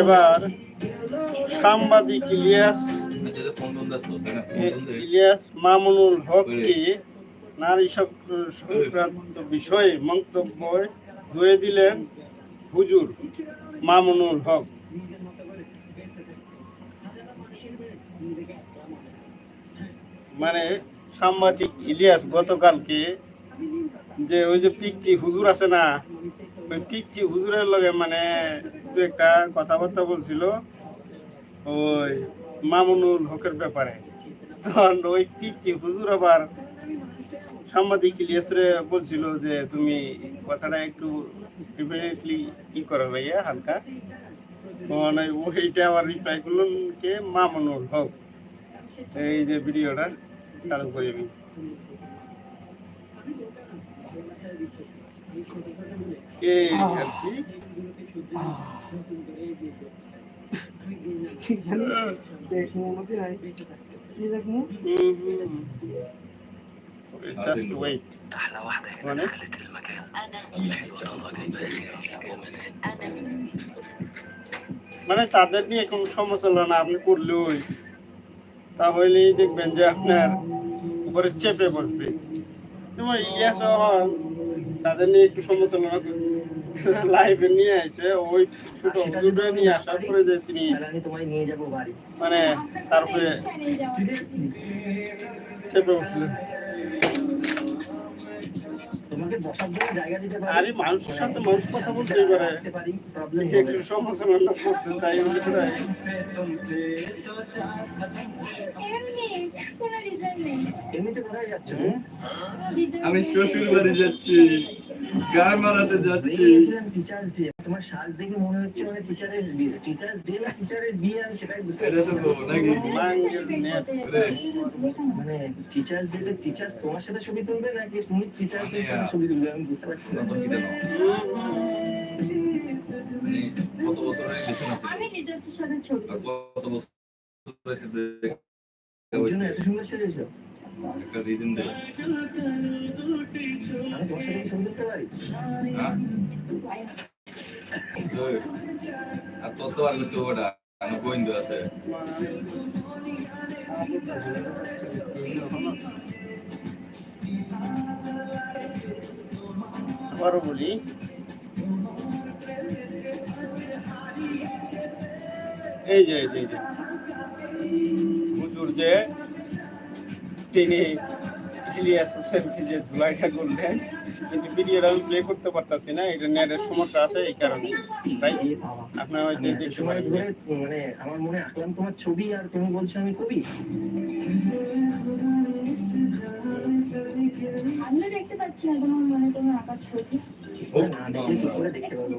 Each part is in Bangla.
এবার সাংবাদিক ইলিয়াস ইলিয়াস মামুনুল হককে নারী সংক্রান্ত বিষয়ে মন্তব্য ধুয়ে দিলেন হুজুর মামুনুল হক। মানে সাংবাদিক ইলিয়াস গতকালকে যে ওই যে পিকচি হুজুর আছে না ওই পিকচি হুজুরের লগে মানে দু একটা কথাবার্তা বলছিল ওই মামুনুল হকের ব্যাপারে। তখন ওই পিকচি হুজুর আবার সাংবাদিক ইলিয়াসরে বলছিল যে, তুমি কথাটা একটু ডেফিনেটলি কি করো ভাইয়া, হালকা। মানে ওইটা আবার রিপ্লাই করলেন কে? মামুনুল হক। এই যে ভিডিওটা চালু করি আমি। এই আর কি ঠিক জানি দেখবো মতো নাই কি দেখবো হুম, হুম। Just wait. أحلى واحدة هنا وأنا؟ دخلت المكان أنا الحلوة طلقت بآخر ومن هنا أنا মানে তাদের নিয়ে কোনো সমালোচনা আপনি করলেই তাহলেই দেখবেন যে আপনার উপরে চেপে বসবে যেমন ইলিয়াস রহমান তাদের নিয়ে একটু সমালোচনা লাইভে নিয়ে আসে ওই ছোট ভিডিও নিয়ে না আসার পরে যে তিনি আমি তোমায় নিয়ে যাব বাড়ি। মানে তারপরে চেপে বসলেন বসার জন্য জায়গা দিতে পারি আরে মানুষের সাথে মানুষ কথা বলতেই পারে। পারি প্রবলেম একটু করতে তাই বলে করে এমনি কোনো রিজন নেই। এমনিতে কোথায় যাচ্ছ? আমি শ্বশুর বাড়ি যাচ্ছি। গান মারাতে যাচ্ছি। টিচার্স ডে তোমার সাজ দেখে মনে হচ্ছে মানে টিচারের বিয়ে টিচার্স ডে না টিচারের বিয়ে আমি সেটাই বুঝতে পারছি মানে টিচার্স ডে তে টিচার্স তোমার সাথে ছবি তুলবে নাকি তুমি টিচার্স এর সাথে ছবি তুলবে? আমি বুঝতে পারছি না। কত বছর আছে আমি নিজস্ব সাথে ছবি কত বছর হয়েছে এত সুন্দর সেজেছো। একটা রিজন দে আমি তোমার সাথে ছবি তুলতে পারি? হ্যাঁ? আর তোর তো আর করতে ওটা আমার গোবিন্দ আছে। আবারও বলি এই যে এই যে এই যে যে তিনি ইলিয়াস হোসেনকে যে ধুলাইটা করলেন কিন্তু ভিডিওটা আমি প্লে করতে পারতাছি না এটা নেটের সমস্যা আছে এই কারণে। তাই এ আপনার হয়তো আমি দেখতে সময় পারেন মানে আমার মনে আঁকলাম তোমার ছবি আর তুমি বলছো আমি কবি? আমিও দেখতে পাচ্ছি না তোমার মনে আঁকার ছবি? না দেখলে কি করে দেখতে পাবো।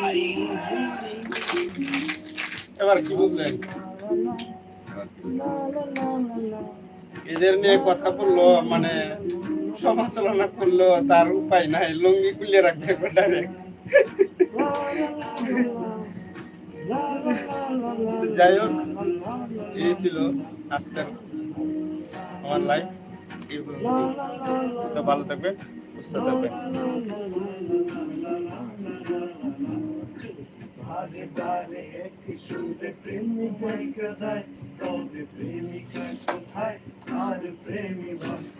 এবার কি বুঝলেন এদের নিয়ে কথা বলল মানে সমালোচনা করল, তার উপায় নাই, লুঙ্গি খুলে রাখতে ডাইরেক্ট যাই হোক, এই ছিল আজকের আমার লাইফ এই তো ভালো থাকবেন, সুস্থ থাকবেন। বারে বারে একই সুরে প্রেমিকা কোথায়? তবে প্রেমিকা কোথায়? আর প্রেমী ভাবে